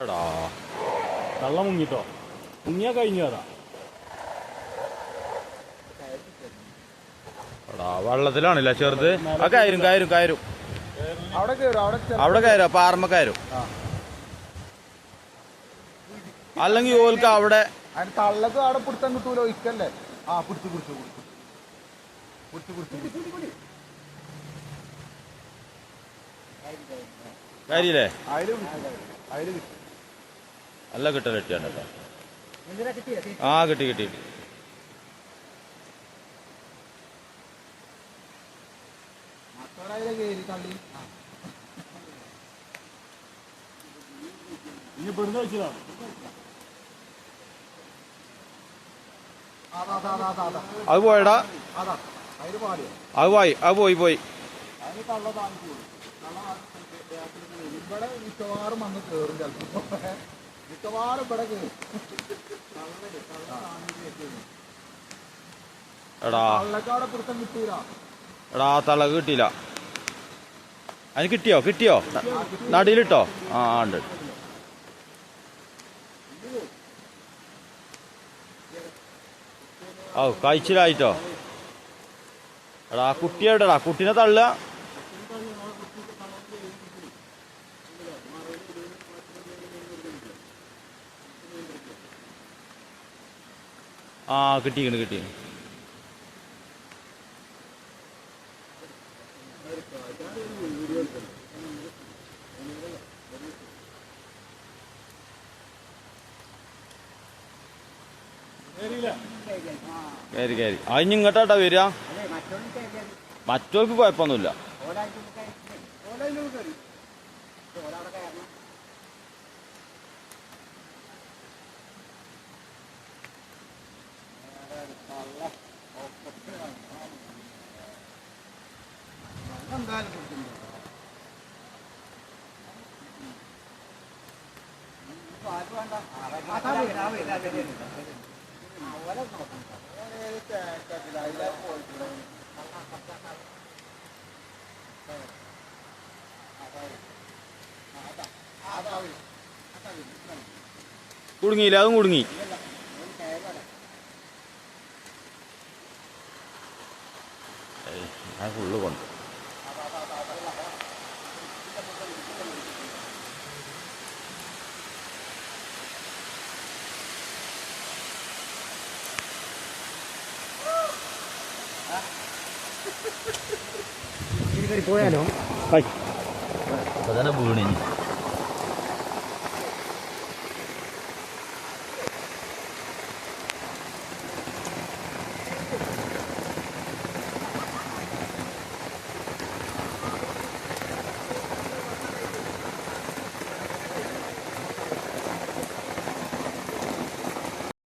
എടാ. കള്ള മുങ്ങിട്ടോ? മുങ്ങിയാ കഴിഞ്ഞു അതാ എടാ വെള്ളത്തിലാണല്ലേ ചെറുത്? ആ കയറും കയറും കയറും. അവിടെ കയറും പാറമ്മ കയറും. അല്ലെങ്കിൽ ഓൽക്ക് അവിടെ തള്ളക്ക് അവിടെ പിടുത്തം കിട്ടൂലോ ഇക്കല്ലേ ആ പിടിച്ചു പിടിച്ചു പിടിച്ചു. പിടിച്ചു പിടിച്ചു പിടിച്ചു. കാര്യല്ലേ അതിൽ പിടിച്ചു അതിൽ കിട്ടി നല്ല കിട്ടൽ കേട്ടോ ആ കിട്ടി കിട്ടി ഇനി വെച്ചതാണ് അതാ പോയടാ. അതാ പോയി അത് പോയി പോയി. ഇവിടെ മിക്കവാറും വന്ന് കേറും ചിലപ്പോ. മിക്കവാറും ഇവിടെ കയറും എടാ പിടുത്തം കിട്ടൂല. എടാ തള കിട്ടിയില്ല. അതിന് കിട്ടിയോ? കിട്ടിയോ? നടിയിലിട്ടോ? ആ ആ, ഉണ്ട്. ഓ കഴിച്ചിലായിട്ടോ എടാ കുട്ടിയോടാ കുട്ടീനെ തള്ളുക. ആ കിട്ടിക്കണ് കിട്ടിക്കണ് കയറി കയറി അതിന് ഇങ്ങോട്ടാട്ടാ വരിക മറ്റോർക്ക് കുഴപ്പമൊന്നുമില്ല കുടുങ്ങിയില്ല അതും കുടുങ്ങി. ഫുള്ള് കൊണ്ട്. പോയാലോ? വീണി